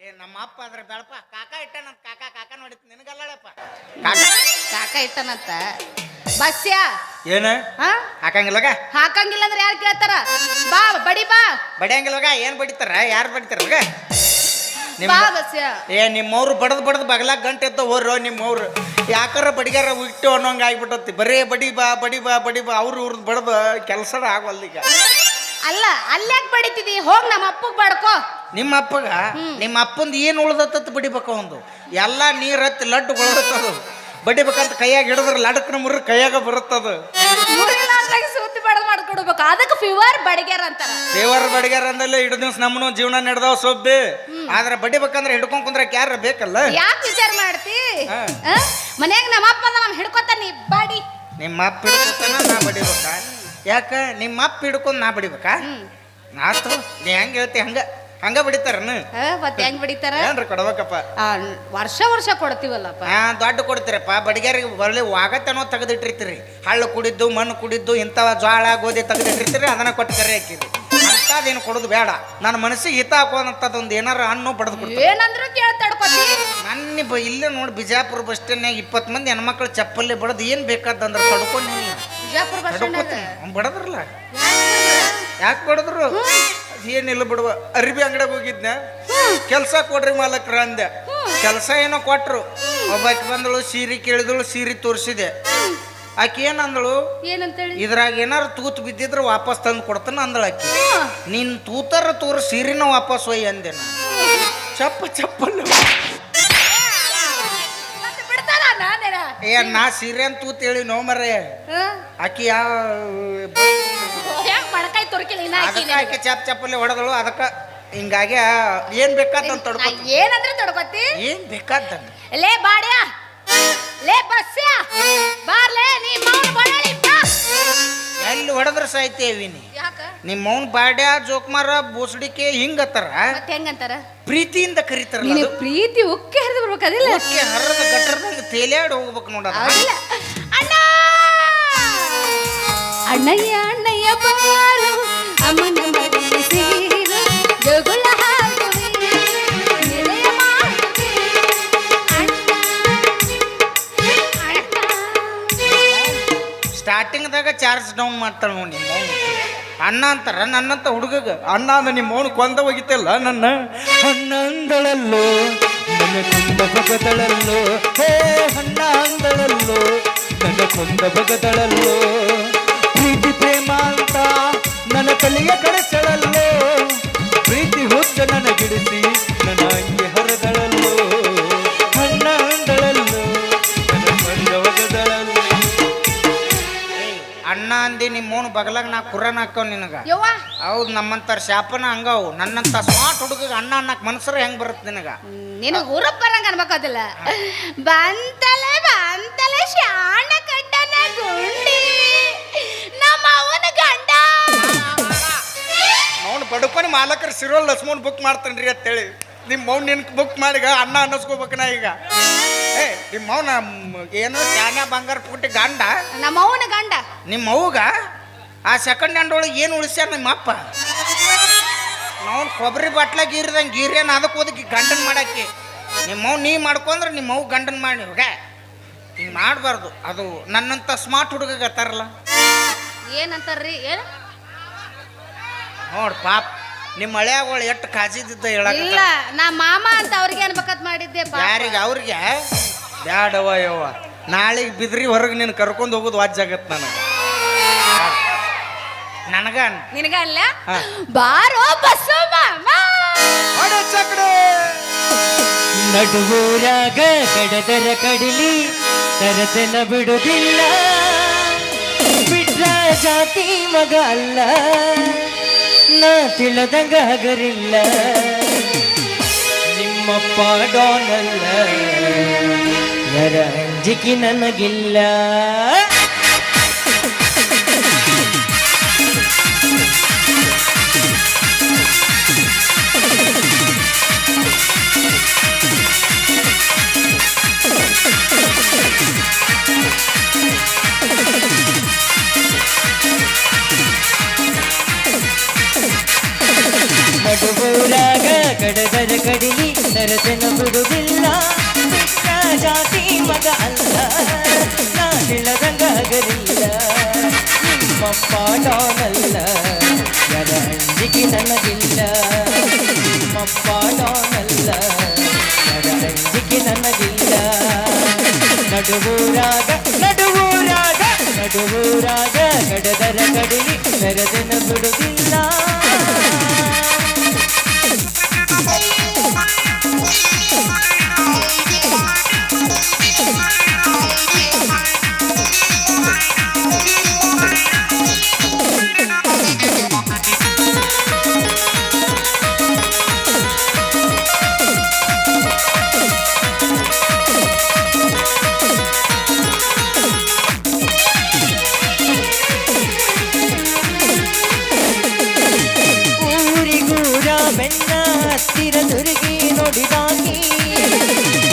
ಏ ನಮ್ಮ ಅಪ್ಪ ಅದ್ರ ಬೇಡಪ್ಪ. ಕಾಕ ಇಟ್ಟನಂತ ಕಾಕ ಕಾಕ ನೋಡಿತ್ ನಿನಗಲ್ಲಪ್ಪ ಕಾಕ. ಇಟ್ಟನಂತ. ಬಸ್ಯ ಏನ? ಹಾ? ಹಾಕಂಗಿಲ್ಲಗ ಹಾಕಂಗಿಲ್ಲ ಅಂದ್ರೆ ಯಾರು ಕೇಳ್ತಾರ? ಬಾ ಬಡಿ ಬಾ. ಬಡಿಯಂಗಿಲ್ಲಗ ಏನ್ ಬಡಿತಾರ? ಯಾರು ಬಡಿತಾರ ಬಾ ಬಸ್ಯ ಏ ನಿಮ್ಮವ್ರು ಬಡದ್ ಬಡದ್ ಬಗಲಾಗ ಗಂಟೆ ಎತ್ತ ಹೋರು ನಿಮ್ಮವ್ರು. ಯಾಕಾರ ಬಡಿಗಾರ ಇಟ್ಟು ಅನ್ನೋಂಗ ಆಗ್ಬಿಟ್ಟತಿ. ಬರೇ ಬಡಿ ಬಾ ಬಡಿ ಬಾ ಬಡಿ ಬಾ. ಅವ್ರು ಇವ್ರದ್ದು ಬಡದ ಕೆಲಸ ಆಗವಲ್ಲ ಈಗ ಅಲ್ಲ ಅಲ್ಯಾಕ್ ಬಡಿತಿದಿ? ಹೋಗ್ ನಮ್ಮ ಅಪ್ಪಗ್ ಬಡ್ಕೋ. ನಿಮ್ಮ ಅಪ್ಪಗ ನಿಮ್ಮ ಅಪ್ಪಂದು ಏನು ಉಳ್ದತ್ತ ಬಡಿಬೇಕು ಒಂದು ಎಲ್ಲ ನೀರ್ ಹತ್ತಿ ಲಡ್ಡು ಉಳ್ದತ್ತದು ಬಡಿಬೇಕಂತ ಕೈಯಾಗ ಹಿಡಿದ್ರ ಲಡಕ್ನ ಮುರ್ರ ಕೈಯಾಗ ಬರುತ್ತದ. ಮುರಿಲಾರ್ದಾಗ ಸೂತಿ ಬಡದ್ ಮಾಡ್ಕೊಡ್ಬೇಕು. ಅದಕ್ಕೆ ಫಿವರ್ ಬಡಿಗ್ಯಾರ ಅಂತಾರೆ. ದೇವರ ಬಡಿಗಾರ ಅಂದಲ್ಲ ಇಡ ದಿವ್ಸ ನಮ್ಮನು ಜೀವನ ನಡೆದವ ಸೊಬ್ಬಿ. ಆದ್ರೆ ಬಡಿಬೇಕಂದ್ರೆ ಹಿಡ್ಕೊಂಡ್ ಕುಂದ್ರಕ್ ಯಾರ ಬೇಕಲ್ಲ? ಯಾಕೆ ವಿಚಾರ ಮಾಡ್ತಿ. ಮನ್ಯಾಗ ನಮ್ಮ ಅಪ್ಪ ನಮ್ ಹಿಡ್ಕೊತ ನೀ ಬಡಿ. ನಿಮ್ಮ ಅಪ್ಪ ಹಿಡ್ಕೊತಾನ ನಾ ಬಡಿಬೇಕಾ? ಯಾಕ? ನಿಮ್ಮ ಅಪ್ಪ ಹಿಡ್ಕೊಂಡ್ ನಾ ಬಡಿಬೇಕಾ? ಆತು ನೀ ಹೆಂಗ ಹೇಳ್ತಿ ಹಂಗ. ಹಂಗ ಬಿಡಿತಾರನು? ಮತ್ತೆ ಹೆಂಗ್ ಬಿಡಿತಾರ? ಏನ್ರಿ ಕೊಡ್ಬೇಕಪ್ಪ? ವರ್ಷ ವರ್ಷ ಕೊಡ್ತೀವಲ್ಲಪ್ಪ. ಹಾ ದೊಡ್ಡ ಕೊಡ್ತೀರಪ್ಪ. ಬಡಿಗಾರಿಗೆ ಬರಲಿ ವಾಗತನೋ ತೆಗೆದಿಟ್ಟಿರ್ತೀರಿ. ಹಳ್ಳು ಕುಡಿದ್ದು ಮಣ್ಣು ಕುಡಿದ್ದು ಇಂಥವ ಜ್ವಾಳ ಗೋಧಿ ತೆಗೆದಿಟ್ಟಿರ್ತೀರಿ ಅದನ್ನ ಕೊಟ್ಟು ಕರೆ ಹಾಕಿರಿ ಅಂಥದ್ದೇನು ಕೊಡೋದು ಬೇಡ. ನನ್ನ ಮನಸ್ಸಿಗೆ ಹಿತ ಹಾಕೋದಂಥದ್ದೊಂದು ಏನಾರ ಹಣ್ಣು ಪಡೆದು ಏನಂದ್ರು ನನ್ನ ಇಲ್ಲ ಇಲ್ಲೇ ನೋಡಿ ಬಿಜಾಪುರ ಬಸ್ ಸ್ಟ್ಯಾಂಡ್ನಾಗ ಇಪ್ಪತ್ತು ಮಂದಿ ಹೆಣ್ಮಕ್ಳು ಚಪ್ಪಲ್ಲಿ ಬಡದು ಏನು ಬೇಕಾದಂದ್ರೆ ತಡ್ಕೊಂಡು ಬಿಜಾಪುರ ಬಸ್ ಸ್ಟ್ಯಾಂಡ್ ಬಡದ್ರಲ್ಲ. ಯಾಕೆ? ಬಡದ್ರು? ಏನಿಲ್ಲ ಬಿಡುವ. ಅರಿಬಿ ಅಂಗಡಿಗೆ ಹೋಗಿದ್ನ. ಕೆಲಸ ಕೊಡ್ರಿ ಮಾಲಕ್ರ ಅಂದೆ. ಕೆಲಸ ಏನೋ ಕೊಟ್ರು. ಒಬ್ಬಾಕಿ ಬಂದಳು ಸೀರೆ ಕೇಳಿದಳು ಸೀರೆ ತೋರಿಸಿದೆ. ಆಕಿ ಏನಂದಳು ಏನಂತೇಳಿ? ಇದ್ರಾಗ ಏನಾರು ತೂತ್ ಬಿದ್ದಿದ್ರೆ ವಾಪಸ್ ತಂದು ಕೊಡ್ತಾನ ಅಂದಳು ಆಕಿ. ನಿನ್ ತೂತರ ತೋರ ಸೀರೆನ ವಾಪಸ್ ಹೋಯ್ ಅಂದೆ ನಾ ಚಪ್ಪ ಚಪ್ಪಲ್ಲ ಏ ನಾ ಸೀರೆ ಅಂತ ತೂತ್ ಹೇಳಿ ನೋ ಮರೆ ಆಕಿ ಯಾವ ತೊರಕಿಲ್ಲ ಇನ್ನ ಹಾಕಿ ಅದಕ್ಕೆ ಆಕೆ ಚಪ್ ಚಪ್ಪಲ್ಲಿ ಹೊಡೆದಳು. ಅದಕ್ಕೆ ಹಿಂಗಾಗಿ ಏನ್ ಬೇಕಾದಂತ ತಡ್ಕೊ ಏನಂದ್ರೆ ತೊಡ್ಕೊತಿ? ಏನ್ ಬೇಕಾದ ಲೇ ಬಾಡ್ಯ. ಲೇ ಬಸ್ಯ. ಬಾರ್ಲೇ ನೀ ಮೌನ ಬಡಳಿ ಎಲ್ಲಿ ಹೊಡೆದ್ರ ಸಾಯ್ತೇವಿ ನೀ ಯಾಕ? ನಿಮ್ಮ ಮೌನ್ ಬಾಡ್ಯ ಜೋಕ್ಮಾರ ಬೋಸಡಿಕೆ ಹಿಂಗತ್ತಾರ? ಮತ್ತೆ ಹೆಂಗಂತಾರ? ಪ್ರೀತಿಯಿಂದ ಕರೀತಾರ ಅದು? ಪ್ರೀತಿ ಉಕ್ಕೆ ಹರಿದು ಬರ್ಬೇಕು ಅದಿಲ್ಲ. ಓಕೆ ಹರದ ಗಟ್ಟರದಾಗ ತೇಲ್ಯಾಡ್ ಹೋಗ್ಬೇಕು ನೋಡ ಅಲ್ಲ ಅಣ್ಣ! ಅಣ್ಣಯ್ಯ ಅಣ್ಣಯ್ಯ ಬಾರು. ಸ್ಟಾರ್ಟಿಂಗ್ದಾಗ ಚಾರ್ಜ್ ಡೌನ್ ಮಾಡ್ತಾಳೆ ನೋಡಿ ನಿಮ್ಮ ಅಣ್ಣ ಅಂತಾರ ನನ್ನಂತ ಹುಡುಗಗ. ಅಣ್ಣ ಅಂದ ನಿಮ್ಮ ಅವನು ಕೊಂದ ಹೋಗಿತ್ತಲ್ಲ ನನ್ನ. ಅಣ್ಣ ಅಂದಳಲ್ಲೋ, ನನ್ನ ಕೊಂದ ಬಗದಳಲ್ಲೋ. ಹೇ ಅಣ್ಣ ಅಂದಳಲ್ಲೋ, ನನ್ನ ಕೊಂದ ಬಗದಳಲ್ಲೋ. ಅಣ್ಣ ಅಂದಿ ನಿಮ್ಮ ಮೌನ ಬಗಲಾಗ ನಾ ಕುರನ್ ಹಾಕವ್ ನಿನಗ. ಯವ್ವ. ಹೌದು ನಮ್ಮಂತಾರ ಶಾಪನ ಹಂಗಾವು. ನನ್ನಂತ ಸ್ಮಾರ್ಟ್ ಹುಡುಗ ಅಣ್ಣ ಅನ್ನಕ್ ಮನ್ಸರ ಹೆಂಗ್ ಬರುತ್ತೆ ನಿನಗ? ನಿನಗೆ ಊರಪ್ಪ ಬರಂಗ ಅನ್ಬೇಕದಿಲ್ಲ. ಬಂತಲೆ ಬಂತಲೆ ಶಾಣ ಕಟ್ಟನ ಗುಂಡಿ. ನಮ್ಮ ಅವನ ಗಂಡ. ಅವನು ಬಡಪನ ಮಾಲಕರು ಸಿರೋಲ್ ಲಸ್ಮೋನ್ ಬುಕ್ ಮಾಡ್ತಾನ್ರಿ ಅಂತೇಳಿ. ನಿಮ್ಮ ಮೌನ್ ನಿನ್ ಬುಕ್ ಮಾಡಿಗ ಅಣ್ಣ ಅನ್ನಿಸ್ಕೋಬೇಕು ನಾ ಈಗ. ಏ ನಿಮ್ಮ ಮೌನ ಏನು ಶಾನ್ಯ ಬಂಗಾರ ಪುಟ್ಟಿ ಗಂಡ? ನಮ್ಮ ಅವನ ಗಂಡ. ನಿಮ್ಮ ಅವ್ಗ? ಆ ಸೆಕೆಂಡ್ ಹ್ಯಾಂಡ್ ಒಳಗೆ ಏನು ಉಳಿಸ್ಯಾರ ನಿಮ್ಮ ಅಪ್ಪ ನಾವು ಕೊಬ್ಬರಿ ಬಾಟ್ಲ ಗೀರಿದಂಗೆ ಗೀರ್ಯಾನ ಅದಕ್ಕೆ ಓದಕ್ಕೆ ಗಂಡನ್ ಮಾಡಕ್ಕೆ. ನಿಮ್ಮವ್ ನೀ ಮಾಡ್ಕೊಂಡ್ರೆ ನಿಮ್ಮವ್ ಗಂಡನ ಮಾಡಿ ಹೋಗ ಹಿಂಗೆ ಮಾಡಬಾರ್ದು. ಅದು ನನ್ನಂತ ಸ್ಮಾರ್ಟ್ ಹುಡುಗತ್ತಾರಲ್ಲ ಏನಂತಾರ್ರಿ? ಏನು ನೋಡಿ ಪಾಪ ನಿಮ್ಮ ಹಳೆಯಾಗಳು ಎಷ್ಟು ಕಾಜಿದ್ದ ಹೇಳಕ ಇಲ್ಲ ನಾ ಮಾಮ ಅಂತ ಅವ್ರಿಗೆ ಅನ್ಬೇಕಂತ ಮಾಡಿದ್ದೆ. ಯಾರಿಗೆ ಅವ್ರಿಗೆ? ಬ್ಯಾಡವ ಯವ್ವ. ನಾಳೆಗೆ ಬಿದ್ರಿ ಹೊರಗೆ ನೀನು ಕರ್ಕೊಂಡು ಹೋಗೋದು ವಾಜ್ಜಾಗತ್ತೆ ನನಗೆ. ನನಗ ನಿನಗ ಅಲ್ಲ. ಬಾರೋ ಬಸ್ಸು ನಡುವೂರಾಗ ಕಡದರ ಕಡಿಲಿ ತರತನ ಬಿಡುದಿಲ್ಲ. ಬಿಟ್ರ ಜಾತಿ ಮಗ ಅಲ್ಲ. ನಾ ತಿಳದಂಗ ಹಗರಿಲ್ಲ. ನಿಮ್ಮಪ್ಪ ಡಾನಲ್ಲ. ಯರ ಅಂಜಿಕೆ ನನಗಿಲ್ಲ. ಕಡಿಲಿ ಸರಸನ ಬಿಡುವುದಿಲ್ಲ. ಬಿಟ್ಟ ಜಾತಿ ಮಗ ಅಲ್ಲ. ನಾ ತಿಳಿದಂಗ ಹಗರಿಲ್ಲ ನಿಮ್ಮಪ್ಪ ಡಾನಲ್ಲ. ಯಾರ ಅಂಜಿಕೆ ನನಗಿಲ್ಲ. ನಿಮ್ಮಪ್ಪ ಡಾನಲ್ಲ. ಯಾರ ಅಂಜಿಕೆ ನನಗಿಲ್ಲ. ನಡುವೂರಾಗ ನಡುವೂರಾಗ ನಡುವೂರಾಗ ಕಡದರ ಕಡಿಲಿ ನೆರೆದನ ಬಿಡುವುದಿಲ್ಲ. ಹತ್ತಿರ ತಿರುಗಿ ನೋಡಿದಾಕಿ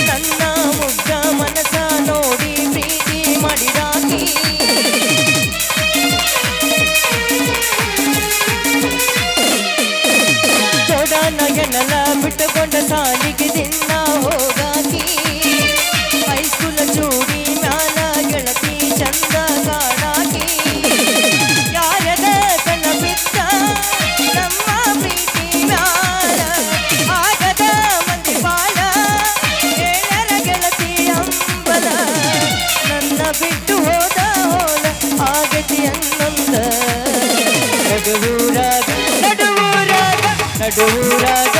ನನ್ನ ಮುಗ್ಧ ಮನಸ ನೋಡಿ ಪ್ರೀತಿ ಮಾಡಿದಾಕಿ ಚೋಡನ ಎನ್ನಲ ಬಿಟ್ಟುಕೊಂಡ ಸಾಲಿಗೆ ದಿನ ನಡುವೂರಾಗ